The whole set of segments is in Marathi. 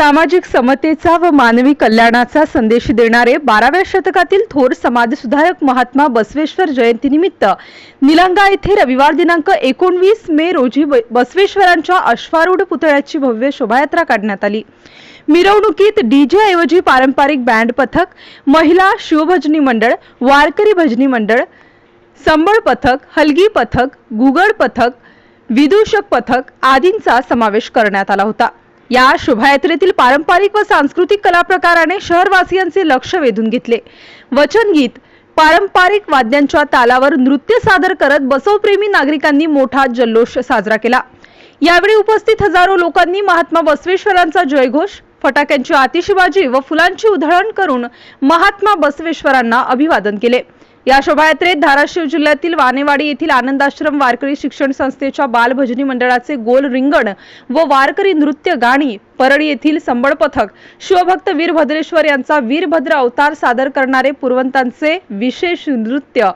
सामाजिक समतेचा व मानवी कल्याणाचा संदेश देणारे बाराव्या शतकातील थोर समाजसुधारक महात्मा बसवेश्वर जयंतीनिमित्त निलंगा येथे रविवार दिनांक एकोणवीस मे रोजी ब- बसवेश्वरांच्या अश्वारूढ पुतळ्याची भव्य शोभायात्रा काढण्यात आली. मिरवणुकीत डीजे ऐवजी पारंपरिक बँड पथक महिला शिवभजनी मंडळ वारकरी भजनी मंडळ संबळ पथक हलगी पथक गुगड पथक विदूषक पथक आदींचा समावेश करण्यात आला होता. या शोभायात्रेतील पारंपरिक व सांस्कृतिक कला प्रकाराने शहरवासियांचे लक्ष वेधून घेतले. वचनगीत पारंपरिक वाद्यांच्या तालावर नृत्य सादर करत बसवप्रेमी नागरिकांनी मोठा जल्लोष साजरा केला. यावेळी उपस्थित हजारो लोकांनी महात्मा बसवेश्वरांचा जयघोष फटाक्यांची आतिषबाजी व फुलांची उधळण करून महात्मा बसवेश्वरांना अभिवादन केले. या शोभायात्रेत धाराशिव जिल्ह्यातील वानेवाडी येथील आनंदाश्रम वारकरी शिक्षण संस्थेच्या बालभजनी मंडळाचे गोल रिंगण व वारकरी नृत्य गाणी परळी येथील संबळ पथक शिवभक्त वीरभद्रेश्वर यांचा वीरभद्र अवतार सादर करणारे पूर्वंतांचे विशेष नृत्य.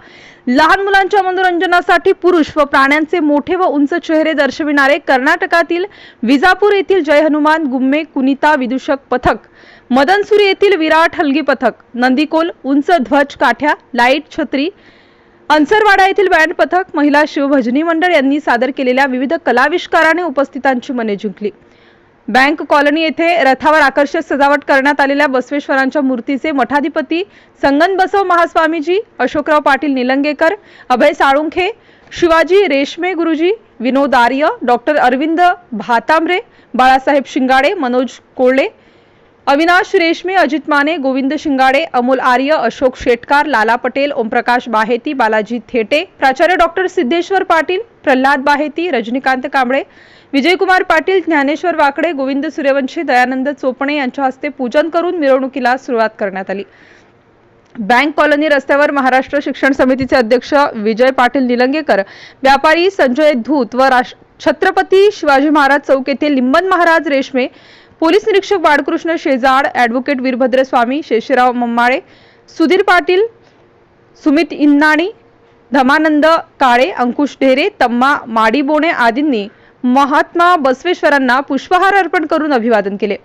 लहान मुलांच्या मनोरंजनासाठी पुरुष व प्राण्यांचे मोठे व उंच चेहरे दर्शविणारे कर्नाटकातील विजापूर येथील जय हनुमान गुम्मे कुनिता विदूषक पथक मदनसुरी येथील विराट हलगी पथक नंदीकोल उंच ध्वज काठ्या लाइट छत्री अंसरवाडा येथील बँड पथक महिला शिवभजनी मंडळ यांनी सादर केलेल्या विविध कलाविष्काराने उपस्थितांची मने जिंकली. बँक कॉलनी येथे रथावर आकर्षक सजावट करण्यात आलेल्या बसवेश्वरांच्या मूर्तीचे मठाधिपती संगन बसव महास्वामीजी अशोकराव पाटील निलंगेकर अभय साळुंखे शिवाजी रेशमे गुरुजी विनोद आर्य डॉक्टर अरविंद भातांबरे बाळासाहेब शिंगाडे मनोज कोळले अविनाश रेशमे अजित माने गोविंद शिंगाडे अमोल आर्य अशोक शेटकार लाला पटेल ओमप्रकाश बाहेती बालाजी थेटे प्राचार्य डॉक्टर सिद्धेश्वर पाटील प्रल्हाद बाहेती रजनीकांत कांबळे विजयकुमार पाटील ज्ञानेश्वर वाकडे गोविंद सूर्यवंशी दयानंद चोपणे यांच्या हस्ते पूजन करून मिरवणुकीला सुरुवात करण्यात आली. बँक कॉलनी रस्त्यावर महाराष्ट्र शिक्षण समितीचे अध्यक्ष विजय पाटील निलंगेकर व्यापारी संजय धूत व छत्रपती शिवाजी महाराज चौक येथे लिंबन महाराज रेशमे पोलीस निरीक्षक बाळकृष्ण शेजाड ॲडव्होकेट वीरभद्र स्वामी शेषराव मम्माळे सुधीर पाटील सुमित इन्नाणी धमानंद काळे अंकुश ढेरे तम्मा माडीबोणे आदींनी महात्मा बसवेश्वरांना पुष्पहार अर्पण करून अभिवादन केले.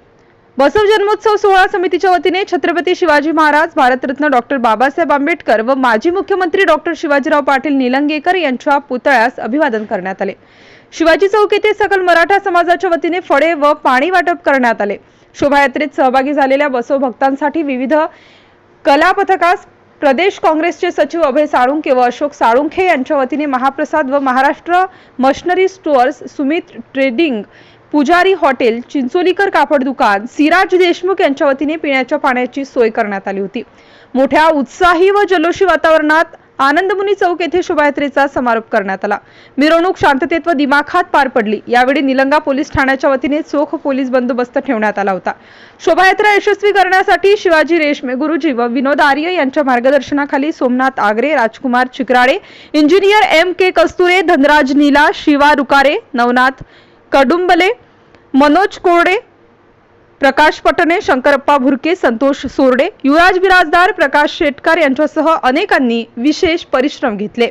बसव जन्मोत्सव सोहळा समितीच्या वतीने छत्रपती शिवाजी महाराज भारतरत्न डॉक्टर बाबासाहेब आंबेडकर व माजी मुख्यमंत्री डॉक्टर शिवाजीराव पाटील निलंगेकर यांच्या पुतळ्यास अभिवादन करण्यात आले. शिवाजी चौक येथे सकल मराठा समाजाच्या वतीने फळे व पाणी वाटप करण्यात आले. शोभायात्रेत सहभागी झालेल्या बसव भक्तांसाठी विविध कला पथकास प्रदेश काँग्रेसचे सचिव अभय साळुंके व अशोक साळुंखे यांच्या वतीने महाप्रसाद व Maharashtra machinery stores Sumit trading Pujari hotel Chincholikar कापड दुकान सिराज देशमुख यांच्या वतीने पिण्याच्या पाण्याची सोय करण्यात आली होती. मोठ्या उत्साही व जल्लोषी वातावरणात आनंदमुनी चौक येथे शोभायात्रेचा समारोप करण्यात आला. मिरवणूक शांततेत व दिमाखात पार पडली. यावेळी निलंगा पोलीस ठाण्याच्या वतीने चोख पोलीस बंदोबस्त ठेवण्यात आला होता. शोभायात्रा यशस्वी करण्यासाठी शिवाजी रेशमे गुरुजी व विनोद आर्य यांच्या मार्गदर्शनाखाली Somnath Agre Rajkumar Chikrade engineer M K Kasture Dhanraj Neela Shiva Rukare Navnath Kadumble Manoj Korde Prakash Patne Shankarappa भुरके संतोष सोरडे युवराज बिराजदार प्रकाश शेटकर यांच्यासह अनेकांनी विशेष परिश्रम घेतले.